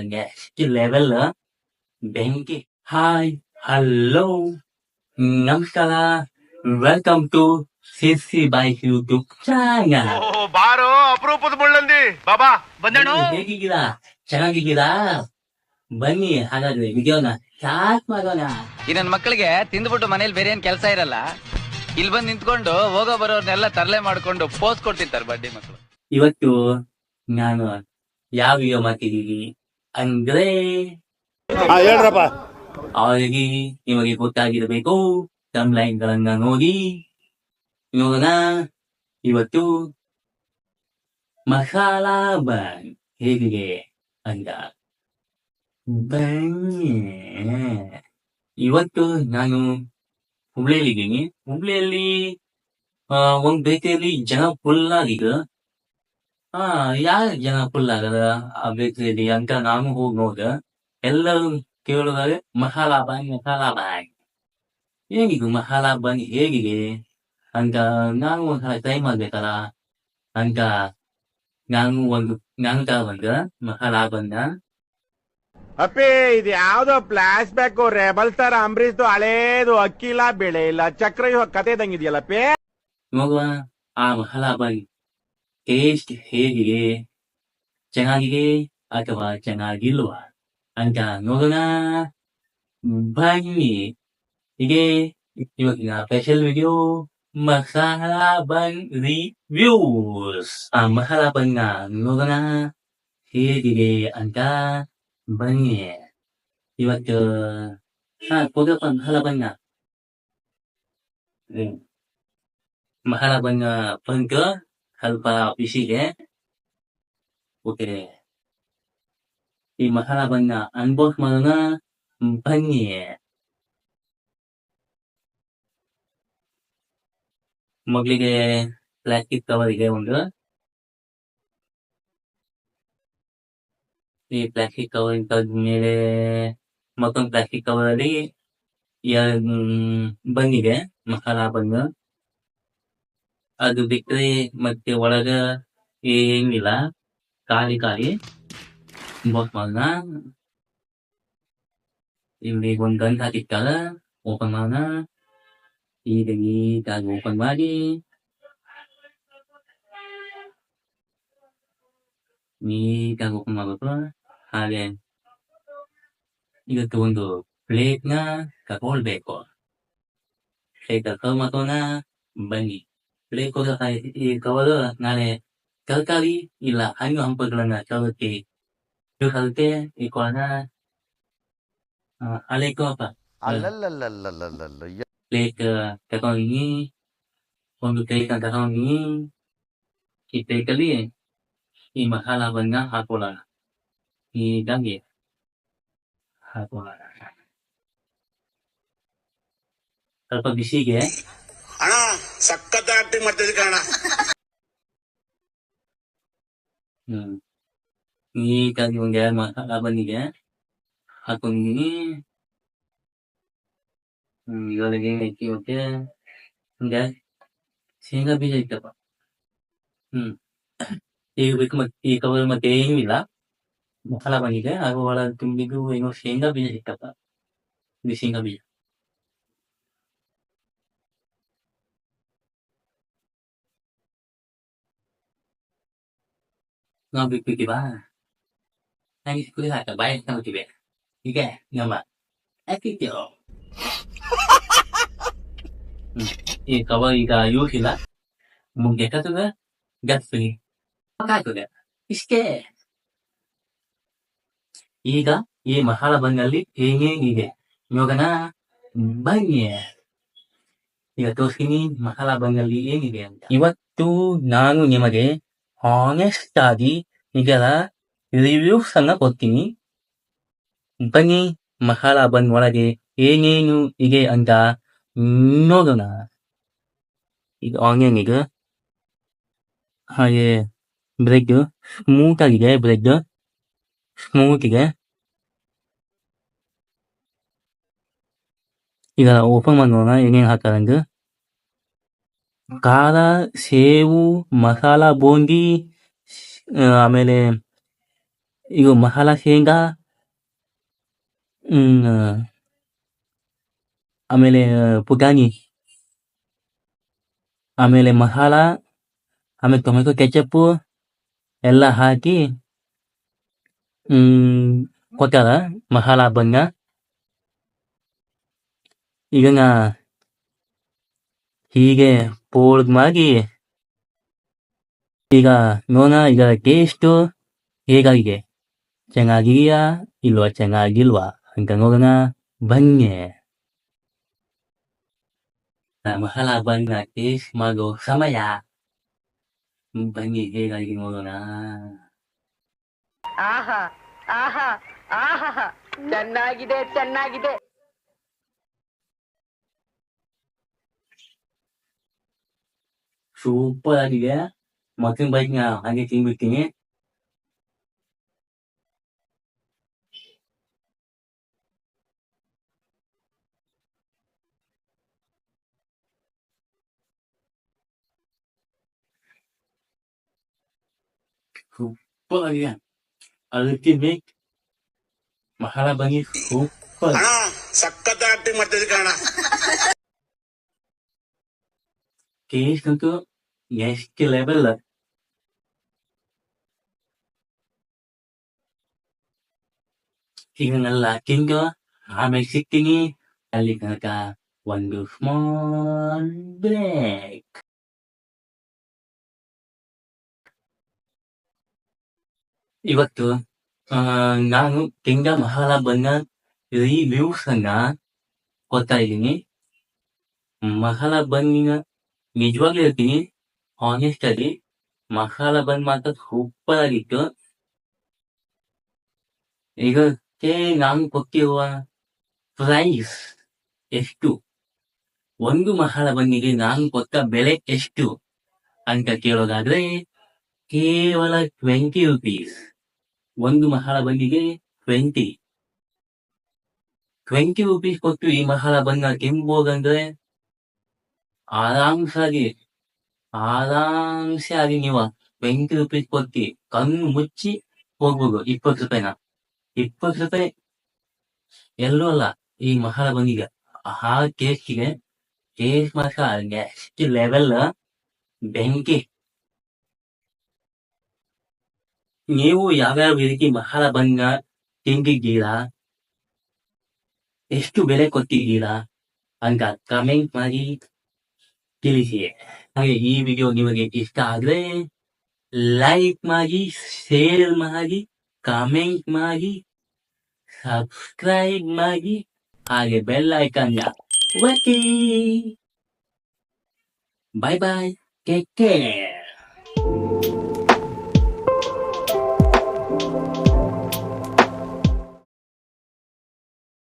Next level ಬೆಂಕಿ hi hello ನಮಸ್ಕಾರ welcome to CC bike YouTube channel ಓ ಬಾರೋ ಅಪರೂಪದ ಮುಳ್ಳಂದಿ. ಬಾಬಾ ಬಂದೇಣು ಹೇಗಿದ್ದೀರಾ? ಚೆನ್ನಾಗಿದ್ದೀರಾ? ಬನ್ನಿ ಹಾಗಾದ್ರೆ ವಿಡಿಯೋನ ಸ್ಟಾರ್ಟ್ ಮಾಡೋಣ. ಈ ಮಕ್ಕಳಿಗೆ ತಿಂದ್ಬಿಟ್ಟು ಮನೇಲಿ ಬೇರೆ ಏನ್ ಕೆಲಸ ಇರಲ್ಲ. ಇಲ್ಲಿ ಬಂದು ನಿಂತ್ಕೊಂಡು ಹೋಗೋ ಬರೋರ್ನೆಲ್ಲ ತರಲೆ ಮಾಡ್ಕೊಂಡು ಪೋಸ್ ಕೊಡ್ತಿರ್ತಾರೆ ಬಡ್ಡಿ ಮಕ್ಕಳು ಇವತ್ತು ನಾನು ಯಾವ ಯೋ ಮಾತಿದ್ದೀನಿ ಅಂದ್ರೆ ಹೇಳ್ರಪ್ಪ. ಅವರಿಗೆ ನಿಮಗೆ ಗೊತ್ತಾಗಿರಬೇಕು. ತಮ್ ಲೈನ್ ಗಳನ್ನ ನೋಡಿ. ನೋಡೋಣ. ಇವತ್ತು ಮಸಾಲಾ ಬನ್ ಹೇಗೆ ಅಂತ. ಇವತ್ತು ನಾನು ಹುಬ್ಳಿಯಲ್ಲಿದ್ದೀನಿ. ಹುಬ್ಳಿಯಲ್ಲಿ ಒಂದ್ ಬೇಕರಿಯಲ್ಲಿ ಜನ ಫುಲ್ ಆಗಿದೆ. ಹಾ ಯಾರ ಜನ ಫುಲ್ ಆಗದ? ಆ ಬೇಕರಿ ಅಂತ ನಾನು ಹೋಗಿ ನೋಡ್ದೆ. ಎಲ್ಲರೂ ಕೇಳಿದಾಗ ಮಸಾಲಾ ಬಾಯಿ ಮಸಾಲಾ ಬಾಯಿ. ಹೇಗಿದು ಮಸಾಲಾ ಬಾಯಿ ಹೇಗಿದೆ? ಅಂತ ನಾನು ಒಂದ್ಸಲ ಟ್ರೈ ಮಾಡ್ಬೇಕಲ್ಲ? ಅಂತ ನಾನು ಒಂದು ನಾನು ತಗೊಂಡ ಮಸಾಲಾ ಬಂದ. ಅಪ್ಪಿ ಇದು ಯಾವ್ದೋ ಫ್ಲಾಶ್ ಬ್ಯಾಕ್ ರೆಬಲ್ ತರ ಅಂಬರೀಶ್ದು ಹಳೇದು ಅಕ್ಕಿ ಇಲ್ಲ ಬೆಳೆ ಇಲ್ಲ ಚಕ್ರ ಇವಾಗ ಕತೆ ಪೇ ಮಗುವ ಆ ಮಸಾಲಾ ಬಾನ್ ಟೇಸ್ಟ್ ಹೇಗಿದೆ ಚೆನ್ನಾಗಿದೆ ಅಥವಾ ಚೆನ್ನಾಗಿಲ್ವಾ? ಅಂತ ನೋಡೋಣ. ಬನ್ನಿ ಹೀಗೆ ಇವತ್ತಿನ special video masala bun reviews ಆ ಮಸಾಲಾ ಬನ್ನ ನೋಡೋಣ. ಹೇಗಿದೆ ಅಂತ ಬನ್ನಿ. ಇವತ್ತು, ಹಾ ಕೊಡಪ್ಪ ಮಸಾಲಾ ಬನ್ನ ಮಸಾಲಾ ಬನ್ನ ಬಂಕ ಸ್ವಲ್ಪ ಬಿಸಿಗೆ ಓಕೆ ಈ ಮಸಾಲಾ ಬನ್ನ ಅನ್ಬಾಕ್ಸ್ ಮಾಡೋಣ ಬನ್ನಿ ಮೊದಲಿಗೆ ಪ್ಲಾಸ್ಟಿಕ್ ಕವರ್ ಇದೆ ಒಂದು ಈ ಪ್ಲಾಸ್ಟಿಕ್ ಕವರ್ ತೆಗೆದ ಮೇಲೆ ಮತ್ತೊಂದು ಪ್ಲಾಸ್ಟಿಕ್ ಕವರ್ ಅಲ್ಲಿ ಎರಡು ಬಂದಿದೆ ಮಸಾಲಾ ಬಂದು ಅದು ಬಿಟ್ಟರೆ ಮತ್ತೆ ಒಳಗ ಏನಿಲ್ಲ ಖಾಲಿ ಖಾಲಿ ಬಾಕ್ಸ್ ಮಾಡೋಣ ಇಲ್ಲಿ ಒಂದ್ ಗಂಟೆ ಹಾಕಿರ್ತಾರ ಓಪನ್ ಮಾಡೋಣ ಈಗ ನೀಟಾಗಿ ಓಪನ್ ಮಾಡಿ ನೀಟಾಗಿ ಓಪನ್ ಮಾಡ್ಬೇಕು ಹಾಗೆ ಇವತ್ತು ಒಂದು ಪ್ಲೇಟ್ ನ ತಗೊಳ್ಬೇಕು ಪ್ಲೇಟ್ ತಗೊಂಡ್ လေကိုဒါခိုင်တီကောဒါနာလေကလကလီအီလာအန်ယံပဂလနာချောတီဒုခလတေအီကောနာအလေကောပါအလလလလလလလလေကတကောနီဘုံတေကတကောနီဒီတေကလီဒီမဟာလာဘငါဟာကောလာဒီတန်ကြီးဟာကောလာ Kalau pagi sih ya, ಸಖತ್ ಆಕ್ಟಿಂಗ್ ಮಾಡ್ತಿದ್ದೆ ಕಣ ಹ್ಮ್ ನೀಟಾಗಿ ಒಂದ್ ಎರಡು ಮಸಾಲ ಬಂದಿದೆ ಹಾಕೊಂಡಿದೀನಿ ಹ್ಮ್ ಇದರೊಳಗೆ ಐತಿ ಮತ್ತೆ ಒಂದ್ ಎರಡ್ ಶೇಂಗಾ ಬೀಜ ಇತ್ತಪ್ಪ ಹ್ಮ್ ಈಗ ಬೇಕು ಮತ್ತೆ ಈ ಕವರ್ ಮತ್ತೆ ಏನೂ ಇಲ್ಲ ಮಸಾಲ ಬಂದಿದೆ ಹಾಗೂ ಒಳಗೆ ತುಂಬಿದ್ದು ಏನೋ ಶೇಂಗಾ ಬೀಜ ಇತ್ತಪ್ಪ ಇದು ಶೇಂಗಾ ಬೀಜ ನಾವು ಬಿಟ್ಬಿಟ್ಟಿವ ನನಗೆ ಕುದಿ ಹಾಕ ಬಾಯಿ ನೋಡ್ತೀವಿ ಈಗ ನಮ್ಮ ಹಾಕಿದ್ದೇವೆ ಈ ಕವರ್ ಈಗ ಯೂಸ್ ಇಲ್ಲ ಮುಂದೆ ಕತ್ತದ ಗಟ್ಟಿ ಹಾಕುದೆ ಇಷ್ಟೇ ಈಗ ಈ ಮಸಾಲ ಬಂದಲ್ಲಿ ಏನೇನಿದೆ ನೋಡೋಣ ಬನ್ನಿ ಈಗ ತೋರಿಸ್ತೀನಿ ಮಸಾಲ ಬಂದಲ್ಲಿ ಏನಿದೆ ಅಂತ ಇವತ್ತು ನಾನು ನಿಮಗೆ ಹಾನೆಸ್ಟ್ ಆಗಿ ಇದರ ರಿವ್ಯೂಸ್ ಅನ್ನ ಕೊಡ್ತೀನಿ ಬನ್ನಿ ಮಸಾಲ ಬನ್ ಒಳಗೆ ಏನೇನು ಇದೆ ಅಂತ ನೋಡೋಣ ಇದು ಆನಿಯನ್ ಇದೆ ಹಾಗೆ ಬ್ರೆಡ್ ಸ್ಮೂತ್ ಆಗಿದೆ ಬ್ರೆಡ್ ಸ್ಮೂತ್ ಇದೆ ಈಗ ಓಪನ್ ಮಾಡೋಣ ಏನೇನು ಹಾಕಾರಂದ್ರೆ ಖಾರ ಸೇವು ಮಸಾಲ ಬೂಂದಿ ಆ, ಆಮೇಲೆ ಇದು ಮಸಾಲ ಶೇಂಗಾ ಆಮೇಲೆ ಪುಟಾಣಿ, ಆಮೇಲೆ ಮಸಾಲ, ಆಮೇಲೆ ಟೊಮೆಟೊ ಕೆಚಪ್ಪು ಎಲ್ಲ ಹಾಕಿ, ಹ್ಮ್, ಕೊಟ್ಟಾರ ಮಸಾಲ ಬಂದ ಈಗ ಹೀಗೆ ಪೋಳ್ಗ್ ಮಾಡಿ ಈಗ ನೋನ ಈಗ ಟೇಸ್ಟು ಹೇಗಾಗಿದೆ? ಚೆನ್ನಾಗಿದೆಯಾ ಇಲ್ವಾ ಚೆನ್ನಾಗಿಲ್ವಾ? ಅಂತ ನೋಡೋಣ. ಬನ್ನಿ. ನಾ ಮಸಾಲ ಬಂದ ಟೇಸ್ಟ್ ಮಾಡೋ. ಸಮಯ. ಬನ್ನಿ ಹೇಗಾಗಿ ನೋಡೋಣ. ಆಹಾ ಆಹಾ ಆಹಾ ಚೆನ್ನಾಗಿದೆ ಚೆನ್ನಾಗಿದೆ. ಸೂಪರ್ ಆಗಿದೆ ಮತ್ತೊಂದು ಬೈಕ್ ನಾ ಹಾಗೆ ತಿನ್ಬಿಡ್ತೀನಿ ಸೂಪರ್ ಆಗಿದೆ ಅದಕ್ಕೆ ಬೇಕು ಮಸಾಲ ಬಂಗಿ ಸೂಪರ್ ಅಣ್ಣ ಸಖತ್ ಆಕ್ಟಿಂಗ್ ಮಾಡ್ತಿದ್ದೆ ಕಣ ಟೇಸ್ಟ್ ಅಂತೂ ನೆಕ್ಸ್ಟ್ ಲೆವೆಲ್ ಇದನ್ನೆಲ್ಲ ತಿಂದು ಆಮೇಲೆ ಸಿಗ್ತೀನಿ ಅಲ್ಲಿ ತನಕ ಒಂದು ಸ್ಮಾಲ್ ಬ್ರೇಕ್ ಇವತ್ತು ಆ, ನಾನು ತಿಂದ ಮಸಾಲ ಬನ್ನ ರಿವ್ಯೂಸ್ ಅನ್ನ ಕೊಡ್ತಾ ಇದ್ದೀನಿ ಮಸಾಲ ಬನ್ನಿನ ನಿಜವಾಗ್ಲೂ ಹೇಳ್ತೀನಿ ಆನೆಸ್ಟ್ ಆಗಿ ಮಸಾಲ ಬನ್ ಮಾತ್ರ ಸೂಪರ್ ಆಗಿತ್ತು ಇದಕ್ಕೆ ನಾನು ಕೊಟ್ಟಿರುವ ಪ್ರೈಸ್ ಎಷ್ಟು? ಒಂದು ಮಹಾಲ ಬಂದಿಗೆ ನಾನು ಕೊಟ್ಟ ಬೆಲೆ ಎಷ್ಟು? ಅಂತ ಕೇಳೋದಾದ್ರೆ, ಕೇವಲ ಟ್ವೆಂಟಿ ರುಪೀಸ್ ಒಂದು ಮಹಾಲ ಬಂದಿಗೆ ಟ್ವೆಂಟಿ ಟ್ವೆಂಟಿ ರುಪೀಸ್ ಕೊಟ್ಟು ಈ ಮಸಾಲ ಬನ್ನ ತಿನ್ಬೋದಂದ್ರೆ, ಆರಾಮ್ಸಾಗಿ ಆರಾಮ್ಸೆ ಆಗಿ ನೀವು ಟ್ವೆಂಟಿ ರುಪೀಸ್ ಕೊಟ್ಟು ಕಣ್ಣು ಮುಚ್ಚಿ ಹೋಗ್ಬೋದು, ಇಪ್ಪತ್ತು ರೂಪಾಯಿನ. ಇಪ್ಪತ್ತು ರೂಪಾಯಿ ಎಲ್ಲೂ ಅಲ್ಲ ಈ ಮಸಾಲ ಬಂದಿದೆ ಆ ಟೇಸ್ಟಿಗೆ ಟೇಸ್ಟ್ ಮಾತ್ರ ನೆಕ್ಸ್ಟ್ ಲೆವೆಲ್ ಬೆಂಕಿ ನೀವು ಯಾವ್ಯಾವ ರೀತಿ ಮಸಾಲ ಬಂದ ತಿಂದಿದ್ದೀರಾ ಎಷ್ಟು ಬೆಲೆ ಕೊಟ್ಟಿದ್ದೀರಾ ಅಂತ ಕಮೆಂಟ್ ಮಾಡಿ ತಿಳಿಸಿ ಹಾಗೆ ಈ ವಿಡಿಯೋ ನಿಮಗೆ ಇಷ್ಟ ಆದ್ರೆ ಲೈಕ್ ಮಾಡಿ ಶೇರ್ ಮಾಡಿ ಕಾಮೆಂಟ್ ಮಾಡಿ ಸಬ್ಸ್ಕ್ರೈಬ್ ಮಾಡಿ ಹಾಗೆ ಬೆಲ್ ಐಕಾನ್ ಒತ್ತಿ ಬಾಯ್ ಬಾಯ್ ಟೇಕ್ ಕೇರ್